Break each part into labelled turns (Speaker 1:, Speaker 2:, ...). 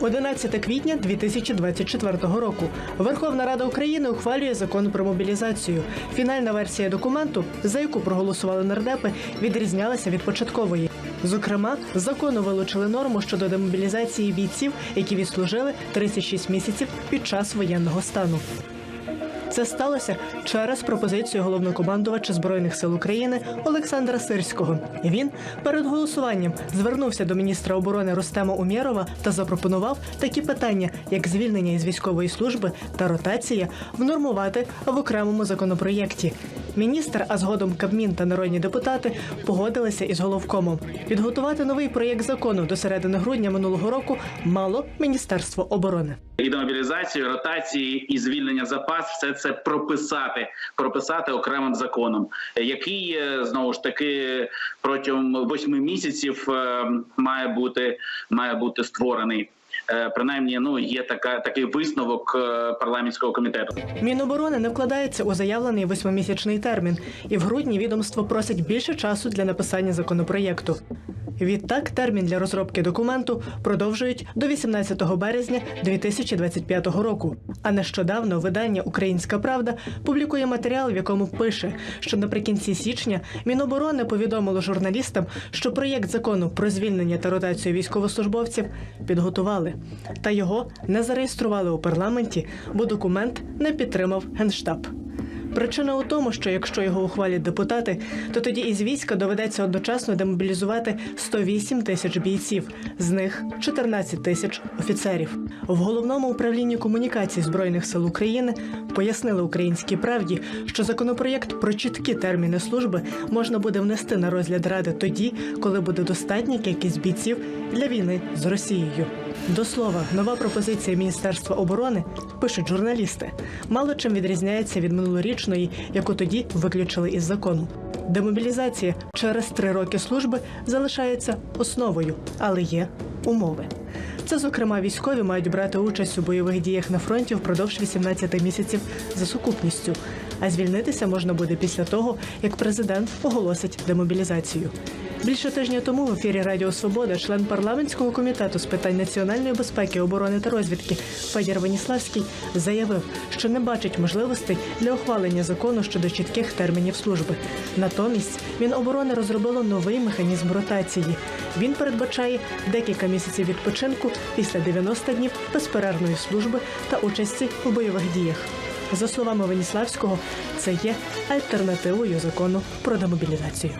Speaker 1: 11 квітня 2024 року Верховна Рада України ухвалює закон про мобілізацію. Фінальна версія документу, за яку проголосували нардепи, відрізнялася від початкової. Зокрема, закону вилучили норму щодо демобілізації бійців, які відслужили 36 місяців під час воєнного стану. Це сталося через пропозицію головнокомандувача збройних сил України Олександра Сирського. Він перед голосуванням звернувся до міністра оборони Рустема Умєрова та запропонував такі питання, як звільнення із військової служби та ротація, внормувати в окремому законопроєкті. Міністр, а згодом Кабмін та народні депутати погодилися із головкомом. Підготувати новий проєкт закону до середини грудня минулого року мало Міністерство оборони.
Speaker 2: і демобілізацію, ротації і звільнення запас все це прописати, прописати окремим законом, який е, знову ж таки протягом восьми місяців е, має бути має бути створений. Е, Принаймні, ну є така такий висновок е, парламентського комітету.
Speaker 1: Міноборони не вкладається у заявлений восьмимісячний термін, і в грудні відомство просить більше часу для написання законопроєкту. Відтак, термін для розробки документу продовжують до 18 березня 2025 року. А нещодавно видання Українська Правда публікує матеріал, в якому пише, що наприкінці січня Міноборони повідомило журналістам, що проєкт закону про звільнення та ротацію військовослужбовців підготували, та його не зареєстрували у парламенті, бо документ не підтримав генштаб. Причина у тому, що якщо його ухвалять депутати, то тоді із війська доведеться одночасно демобілізувати 108 тисяч бійців, з них 14 тисяч офіцерів. В головному управлінні комунікацій збройних сил України пояснили українській правді, що законопроєкт про чіткі терміни служби можна буде внести на розгляд ради тоді, коли буде достатня кількість бійців для війни з Росією. До слова, нова пропозиція Міністерства оборони пишуть журналісти. Мало чим відрізняється від минулорічної, яку тоді виключили із закону. Демобілізація через три роки служби залишається основою, але є умови. Це, зокрема, військові мають брати участь у бойових діях на фронті впродовж 18 місяців за сукупністю. А звільнитися можна буде після того, як президент оголосить демобілізацію. Більше тижня тому в ефірі Радіо Свобода член парламентського комітету з питань національної безпеки, оборони та розвідки Федір Веніславський заявив, що не бачить можливостей для ухвалення закону щодо чітких термінів служби. Натомість Міноборони розробило новий механізм ротації. Він передбачає декілька місяців відпочинку після 90 днів безперервної служби та участі у бойових діях. За словами Веніславського, це є альтернативою закону про демобілізацію.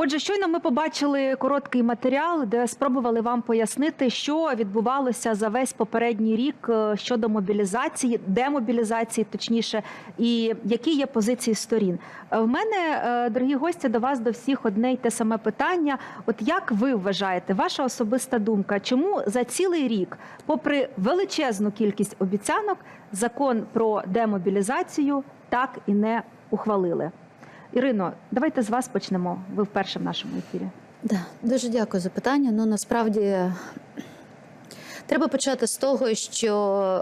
Speaker 3: Отже, щойно ми побачили короткий матеріал, де спробували вам пояснити, що відбувалося за весь попередній рік е, щодо мобілізації, демобілізації, точніше, і які є позиції сторін. Е, В мене, е, дорогі гості, до вас до всіх одне й те саме питання. От як ви вважаєте, ваша особиста думка, чому за цілий рік, попри величезну кількість обіцянок, закон про демобілізацію так і не ухвалили? Ірино, давайте з вас почнемо. Ви вперше в нашому ефірі.
Speaker 4: Да, дуже дякую за питання. Ну насправді треба почати з того, що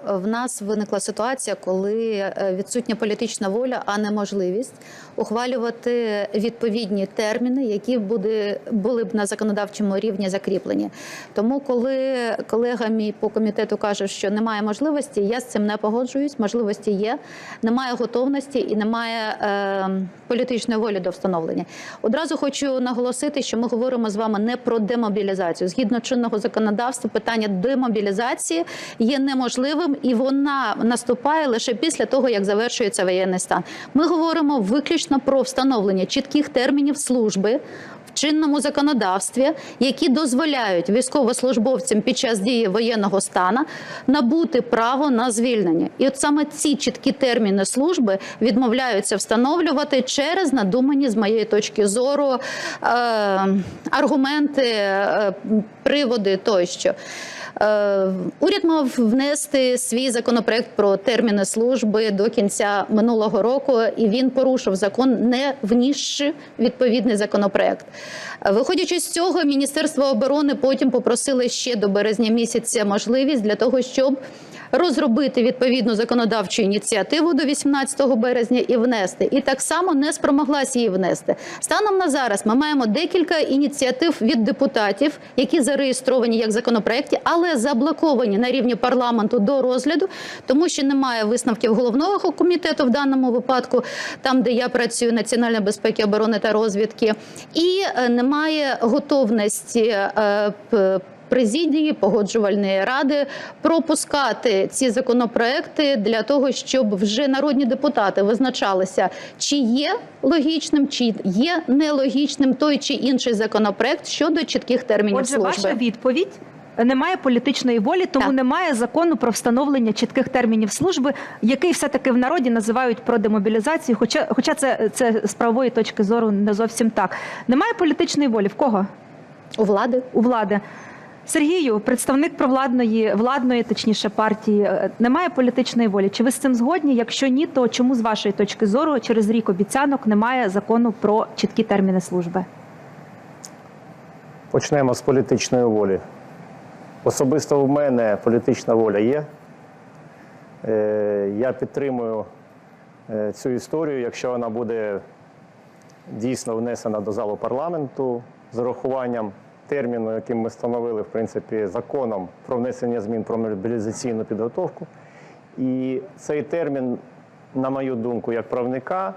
Speaker 4: в нас виникла ситуація, коли е, відсутня політична воля, а не можливість ухвалювати відповідні терміни, які буде, були б на законодавчому рівні закріплені. Тому, коли колега мій по комітету каже, що немає можливості, я з цим не погоджуюсь. Можливості є, немає готовності і немає е, політичної волі до встановлення. Одразу хочу наголосити, що ми говоримо з вами не про демобілізацію. Згідно чинного законодавства, питання демобілізації є неможливим і вона наступає лише після того, як завершується воєнний стан. Ми говоримо виключно про встановлення чітких термінів служби. Чинному законодавстві, які дозволяють військовослужбовцям під час дії воєнного стану набути право на звільнення, і от саме ці чіткі терміни служби відмовляються встановлювати через надумані, з моєї точки зору, е, аргументи, е, приводи тощо. Е, Уряд мав внести свій законопроект про терміни служби до кінця минулого року, і він порушив закон, не внісши відповідний законопроект. Виходячи з цього, Міністерство оборони потім попросили ще до березня місяця можливість для того, щоб розробити відповідну законодавчу ініціативу до 18 березня і внести. І так само не спромоглася її внести. Станом на зараз ми маємо декілька ініціатив від депутатів, які зареєстровані як законопроекти, але заблоковані на рівні парламенту до розгляду, тому що немає висновків головного комітету в даному випадку, там де я працюю національної безпеки, оборони та розвідки, і е, немає готовності. Президії погоджувальної ради пропускати ці законопроекти для того, щоб вже народні депутати визначалися, чи є логічним, чи є нелогічним той чи інший законопроект щодо чітких термінів
Speaker 3: Отже,
Speaker 4: служби.
Speaker 3: ваша відповідь. Немає політичної волі, тому
Speaker 4: Так.
Speaker 3: немає закону про встановлення чітких термінів служби, який все-таки в народі називають про демобілізацію. Хоча, хоча це, це з правової точки зору не зовсім так. Немає політичної волі. В кого?
Speaker 4: У влади
Speaker 3: У влади. Сергію, представник провладної владної, точніше партії, е, немає політичної волі. Чи ви з цим згодні? Якщо ні, то чому з вашої точки зору через рік обіцянок немає закону про чіткі терміни служби?
Speaker 5: Почнемо з політичної волі. Особисто в мене політична воля є. Е, Я підтримую е, цю історію, якщо вона буде дійсно внесена до залу парламенту з урахуванням терміну, яким ми встановили, в принципі, законом про внесення змін про мобілізаційну підготовку. І цей термін, на мою думку, як правника,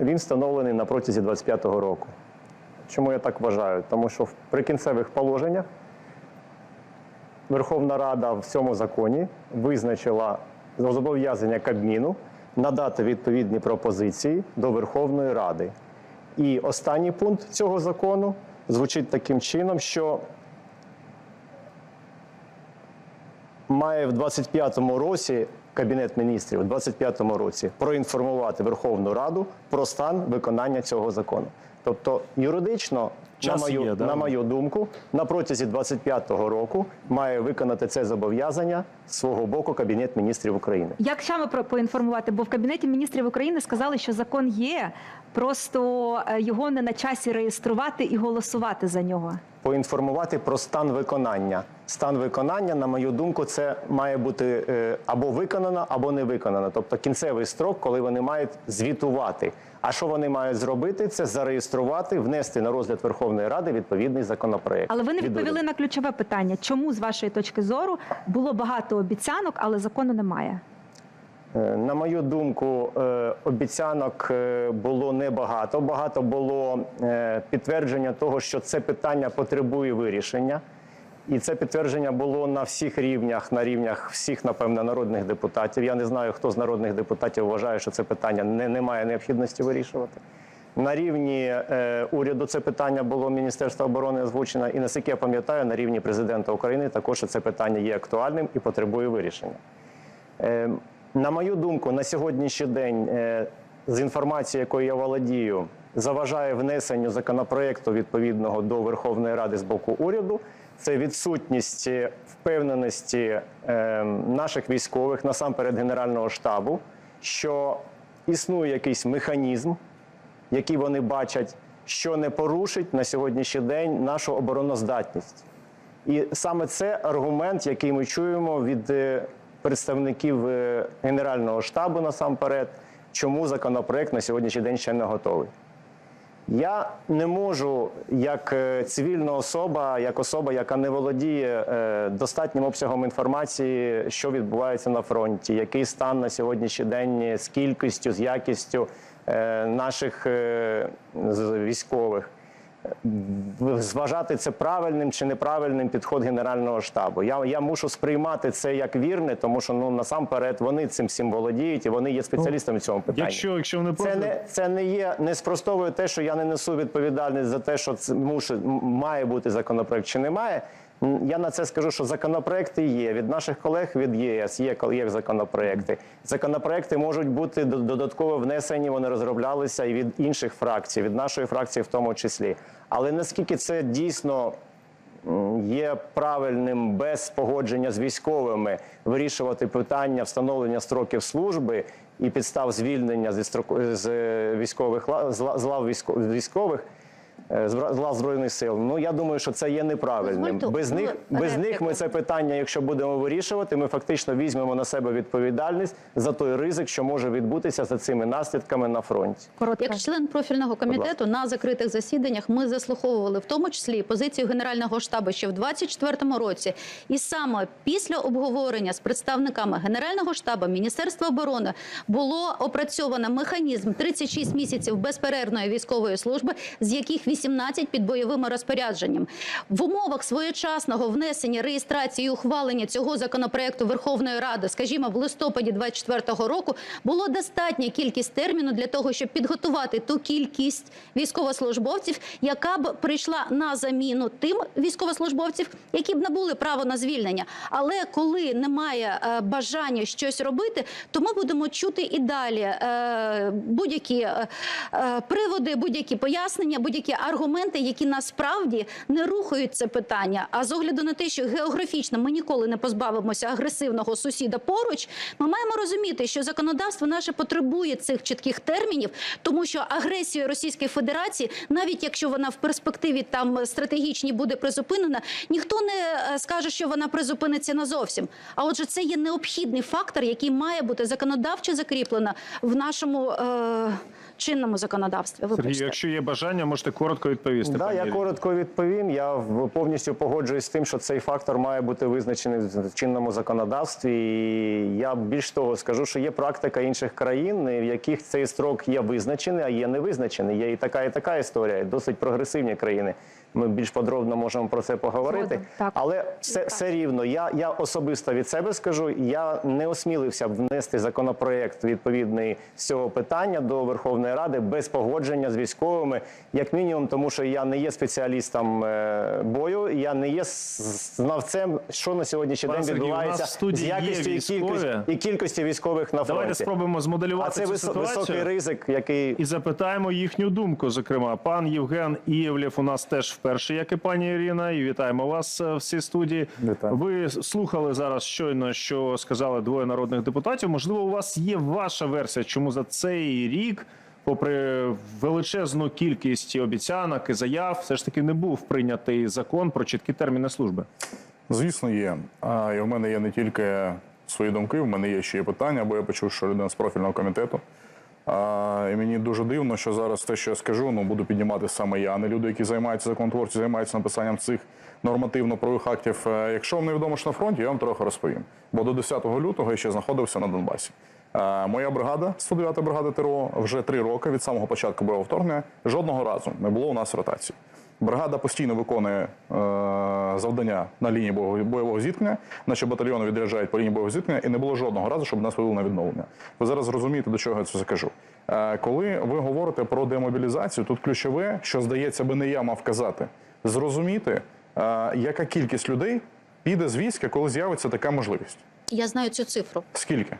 Speaker 5: він встановлений на протязі 25-го року. Чому я так вважаю? Тому що в прикінцевих положеннях Верховна Рада в цьому законі визначила зобов'язання Кабміну надати відповідні пропозиції до Верховної Ради. І останній пункт цього закону звучить таким чином, що має в 25-му році Кабінет міністрів у 25-му році проінформувати Верховну Раду про стан виконання цього закону. Тобто юридично, на мою,
Speaker 6: є, да?
Speaker 5: на мою думку, на протязі 25-го року має виконати це зобов'язання з свого боку Кабінет міністрів України.
Speaker 3: Як саме про поінформувати? Бо в кабінеті міністрів України сказали, що закон є, просто е, його не на часі реєструвати і голосувати за нього.
Speaker 5: Поінформувати про стан виконання. Стан виконання, на мою думку, це має бути е, або виконано, або не виконано. Тобто кінцевий строк, коли вони мають звітувати. А що вони мають зробити? Це зареєструвати, внести на розгляд Верховної Ради відповідний законопроект.
Speaker 3: Але ви не відповіли на ключове питання, чому з вашої точки зору було багато обіцянок, але закону немає.
Speaker 5: Е, На мою думку, е, обіцянок е, було небагато. Багато було підтвердження того, що це питання потребує вирішення. І це підтвердження було на всіх рівнях, на рівнях всіх, напевно, народних депутатів. Я не знаю, хто з народних депутатів вважає, що це питання не, немає необхідності вирішувати. На рівні е, уряду це питання було Міністерства оборони озвучено, і наскільки я пам'ятаю, на рівні президента України також це питання є актуальним і потребує вирішення. Е, На мою думку, на сьогоднішній день е, з інформацією, якою я володію, заважає внесенню законопроекту відповідного до Верховної Ради з боку уряду. Це відсутність е, впевненості е, наших військових, насамперед Генерального штабу, що існує якийсь механізм, який вони бачать, що не порушить на сьогоднішній день нашу обороноздатність. І саме це аргумент, який ми чуємо від представників е, Генерального штабу насамперед, чому законопроект на сьогоднішній день ще не готовий. Я не можу, як е, цивільна особа, як особа, яка не володіє е, достатнім обсягом інформації, що відбувається на фронті, який стан на сьогоднішній день з кількістю, з якістю наших військових зважати це правильним чи неправильним підход Генерального штабу. Я, я мушу сприймати це як вірне, тому що ну насамперед вони цим всім володіють і вони є спеціалістами в цьому питанні.
Speaker 6: Якщо, якщо вони
Speaker 5: Це не це не є не спростовує те, що я не несу відповідальність за те, що це мушу, має бути законопроект чи немає. Я на це скажу, що законопроекти є від наших колег від ЄС. Є є законопроекти. Законопроекти можуть бути до- додатково внесені. Вони розроблялися і від інших фракцій, від нашої фракції, в тому числі. Але наскільки це дійсно є правильним без погодження з військовими вирішувати питання встановлення строків служби і підстав звільнення зі строку з е, військових з лав військових. Е, з лав збройних сил. Ну я думаю, що це є неправильним.
Speaker 4: Дозвольте
Speaker 5: Без них, без них ми це питання, якщо будемо вирішувати, ми фактично візьмемо на себе відповідальність за той ризик, що може відбутися за цими наслідками на фронті.
Speaker 3: Коротко.
Speaker 4: Як член профільного комітету на закритих засіданнях ми заслуховували в тому числі позицію Генерального штабу ще в 24-му році. І саме після обговорення з представниками Генерального штабу Міністерства оборони було опрацьовано механізм 36 місяців безперервної військової служби, з яких 18 під бойовими розпорядженням. В умовах своєчасного внесення реєстрації і ухвалення цього законопроекту Верховної Ради, скажімо, в листопаді 24-го року, було достатня кількість терміну для того, щоб підготувати ту кількість військовослужбовців, яка б прийшла на заміну тим військовослужбовців, які б набули право на звільнення. Але коли немає е, бажання щось робити, то ми будемо чути і далі е, будь-які е, е, приводи, будь-які пояснення, будь-які аргументи, які насправді не рухають це питання. А з огляду на те, що географічно ми ніколи не позбавимося агресивного сусіда поруч, ми маємо розуміти, що законодавство наше потребує цих чітких термінів, тому що агресія Російської Федерації, навіть якщо вона в перспективі там стратегічній буде призупинена, ніхто не е, скаже, що вона призупиниться назовсім. А отже, це є необхідний фактор, який має бути законодавчо закріплено в нашому е, чинному законодавстві.
Speaker 6: Сергій, якщо є бажання, можете коротко відповісти.
Speaker 5: Да, я коротко відповім. Я повністю погоджуюсь з тим, що цей фактор має бути визначений в чинному законодавстві. І я більш того скажу, що є практика інших країн, в яких цей строк є визначений, а є не визначений. Є і така, і така історія. Досить прогресивні країни. Ми більш подробно можемо про це поговорити.
Speaker 3: Так.
Speaker 5: Але все, все рівно, я, я особисто від себе скажу, я не осмілився б внести законопроект відповідний з цього питання до Верховної Ради без погодження з військовими, як мінімум, тому що я не є спеціалістом е, бою, я не є знавцем, що на сьогоднішній
Speaker 6: Пане
Speaker 5: день відбувається з якістю і кількістю, і кількості військових на
Speaker 6: Давайте
Speaker 5: фронті.
Speaker 6: спробуємо
Speaker 5: А це
Speaker 6: цю
Speaker 5: вис-
Speaker 6: ситуацію.
Speaker 5: високий ризик, який
Speaker 6: І запитаємо їхню думку. Зокрема, пан Євген Ієвлєв у нас теж вперше, як і пані Ірина. І вітаємо вас е, в цій студії.
Speaker 5: Вітаю.
Speaker 6: Ви слухали зараз щойно, що сказали двоє народних депутатів. Можливо, у вас є ваша версія, чому за цей рік, попри величезну кількість і обіцянок і заяв, все ж таки не був прийнятий закон про чіткі терміни служби.
Speaker 7: Звісно, є. А, і в мене є не тільки свої думки, в мене є ще й питання, бо я почув, що людина з профільного комітету. І мені дуже дивно, що зараз те, що я скажу, ну буду піднімати саме я, а не люди, які займаються законотворчістю, займаються написанням цих нормативно-правових актів. Е, Якщо вам невідомо, що на фронті, я вам трохи розповім. Бо до 10 лютого я ще знаходився на Донбасі. Е, Моя бригада, 109-та бригада ТРО, вже три роки від самого початку бойового вторгнення жодного разу не було у нас ротації. Бригада постійно виконує е, завдання на лінії бойового, зіткнення. Наші батальйони відряджають по лінії бойового зіткнення, і не було жодного разу, щоб нас вивели на відновлення. Ви зараз розумієте, до чого я це закажу. Е, коли ви говорите про демобілізацію, тут ключове, що здається би не я мав казати, зрозуміти, е, яка кількість людей піде з війська, коли з'явиться така можливість.
Speaker 4: Я знаю цю цифру.
Speaker 7: Скільки?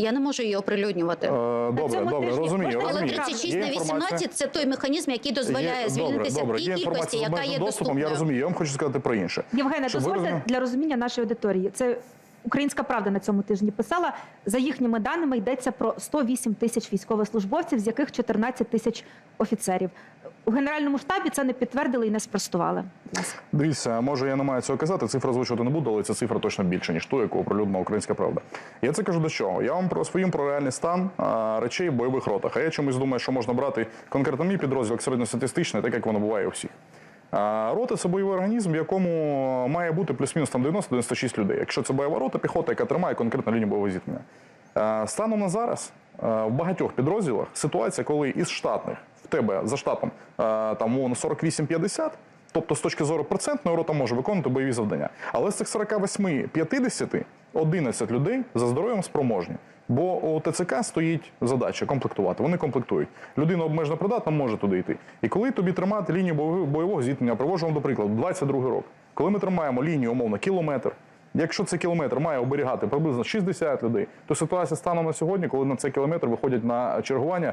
Speaker 4: Я не можу її оприлюднювати.
Speaker 7: Е, добре, добре, розумію,
Speaker 4: Але
Speaker 7: розумію.
Speaker 4: 36
Speaker 7: Є
Speaker 4: на 18 – це той механізм, який дозволяє звільнитися
Speaker 7: добре,
Speaker 4: в тій кількості, яка є
Speaker 7: доступом. Я розумію. Я вам хочу сказати про інше.
Speaker 3: Євгене, дозвольте для розуміння нашої аудиторії. Це Українська правда на цьому тижні писала. За їхніми даними йдеться про 108 тисяч військовослужбовців, з яких 14 тисяч офіцерів. У генеральному штабі це не підтвердили і не спростували.
Speaker 7: Дивіться, може я не маю цього казати. Цифра озвучувати не буду, але ця цифра точно більше, ніж ту, яку оприлюднила українська правда. Я це кажу до чого? Я вам про своїм про реальний стан речей в бойових ротах. А я чомусь думаю, що можна брати конкретно мій підрозділ як середньостатистичний, так як воно буває у всіх. Рота це бойовий організм, в якому має бути плюс-мінус там 90-96 людей. Якщо це бойова рота, піхота, яка тримає конкретно лінію бойового зіткнення. Станом на зараз в багатьох підрозділах ситуація, коли із штатних тебе за штатом там умовно 48-50, Тобто, з точки зору процентної рота може виконувати бойові завдання. Але з цих 48-50 11 людей за здоров'ям спроможні. Бо у ТЦК стоїть задача комплектувати. Вони комплектують. Людина обмежено придатна може туди йти. І коли тобі тримати лінію бойового зіткнення, привожу вам до прикладу, 22 рік, коли ми тримаємо лінію, умовно, кілометр. Якщо цей кілометр має оберігати приблизно 60 людей, то ситуація станом на сьогодні, коли на цей кілометр виходять на чергування,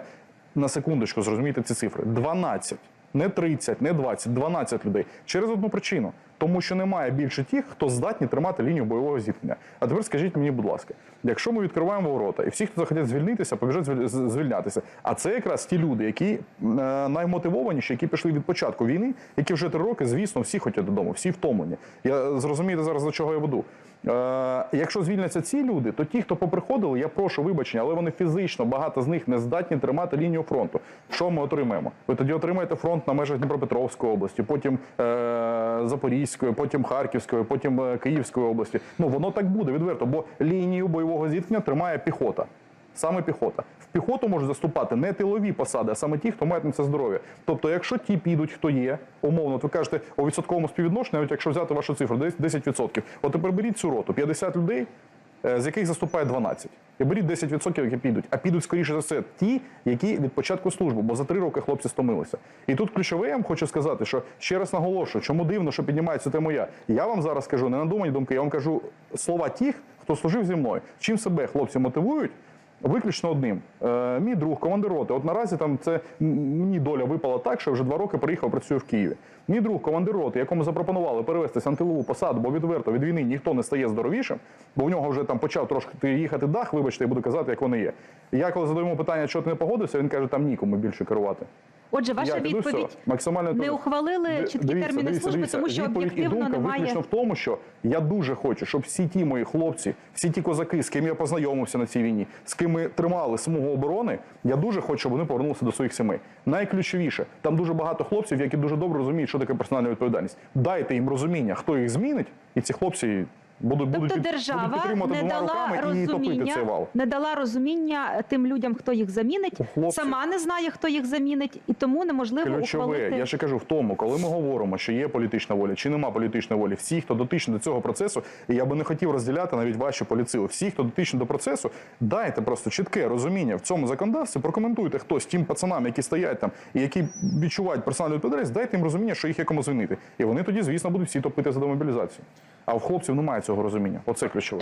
Speaker 7: на секундочку, зрозумійте ці цифри: 12 не 30, не 20, 12 людей. Через одну причину. Тому що немає більше тих, хто здатні тримати лінію бойового зіткнення. А тепер скажіть мені, будь ласка, якщо ми відкриваємо ворота, і всі, хто захотять звільнитися, побіжать звільнятися. А це якраз ті люди, які е, наймотивованіші, які пішли від початку війни, які вже три роки, звісно, всі хочуть додому, всі втомлені. Я зрозумієте зараз до чого я веду. Е, якщо звільняться ці люди, то ті, хто поприходили, я прошу вибачення, але вони фізично багато з них не здатні тримати лінію фронту. Що ми отримаємо? Ви тоді отримаєте фронт на межах Дніпропетровської області, потім е, Запорізької, потім Харківської, потім е, Київської області. Ну воно так буде відверто, бо лінію бойового зіткнення тримає піхота. Саме піхота. В піхоту можуть заступати не тилові посади, а саме ті, хто має на це здоров'я. Тобто, якщо ті підуть, хто є, умовно, ви кажете у відсотковому співвідношенні, навіть якщо взяти вашу цифру, десь 10%. От тепер беріть цю роту, 50 людей, з яких заступає 12. І беріть 10%, які підуть. А підуть, скоріше за все, ті, які від початку служби, бо за три роки хлопці стомилися. І тут ключове я вам хочу сказати, що ще раз наголошую, чому дивно, що піднімається тема я. Я вам зараз кажу не надумані думки, я вам кажу слова тих, хто служив зі мною. Чим себе хлопці мотивують? Виключно одним. Е, мій друг, командир роти. От наразі там це мені доля випала так, що я вже два роки приїхав, працюю в Києві. Мій друг, командир роти, якому запропонували перевести антилову посаду, бо відверто від війни ніхто не стає здоровішим, бо в нього вже там почав трошки їхати дах, вибачте, я буду казати, як вони є. Я коли задаю йому питання, чого ти не погодився, він каже, там нікому більше керувати.
Speaker 3: Отже, ваша
Speaker 7: Я
Speaker 3: відповідь
Speaker 7: все, максимально
Speaker 3: не ухвалили чіткі
Speaker 7: дивіться,
Speaker 3: терміни
Speaker 7: дивіться,
Speaker 3: служби,
Speaker 7: дивіться.
Speaker 3: тому що
Speaker 7: Відповідь і думка
Speaker 3: немає.
Speaker 7: виключно в тому, що я дуже хочу, щоб всі ті мої хлопці, всі ті козаки, з ким я познайомився на цій війні, з ким ми тримали смугу оборони, я дуже хочу, щоб вони повернулися до своїх сімей. Найключовіше, там дуже багато хлопців, які дуже добре розуміють, що таке персональна відповідальність. Дайте їм розуміння, хто їх змінить, і ці хлопці будуть, будуть,
Speaker 3: Тобто
Speaker 7: під-
Speaker 3: держава
Speaker 7: будуть
Speaker 3: не
Speaker 7: двома
Speaker 3: дала
Speaker 7: руками і топити цей вал.
Speaker 3: не дала розуміння тим людям, хто їх замінить.
Speaker 7: У хлопців-
Speaker 3: Сама не знає, хто їх замінить, і тому неможливо
Speaker 7: Ключове,
Speaker 3: ухвалити.
Speaker 7: я ще кажу в тому, коли ми говоримо, що є політична воля, чи нема політичної волі, всі, хто дотичні до цього процесу, і я би не хотів розділяти навіть ваші поліцили, всі, хто дотичні до процесу, дайте просто чітке розуміння в цьому законодавстві, прокоментуйте хтось тим пацанам, які стоять там і які відчувають персональну відповідальність, дайте їм розуміння, що їх є кому звільнити. І вони тоді, звісно, будуть всі топити за демобілізацію. А в хлопців немає цього розуміння. Оце ключове.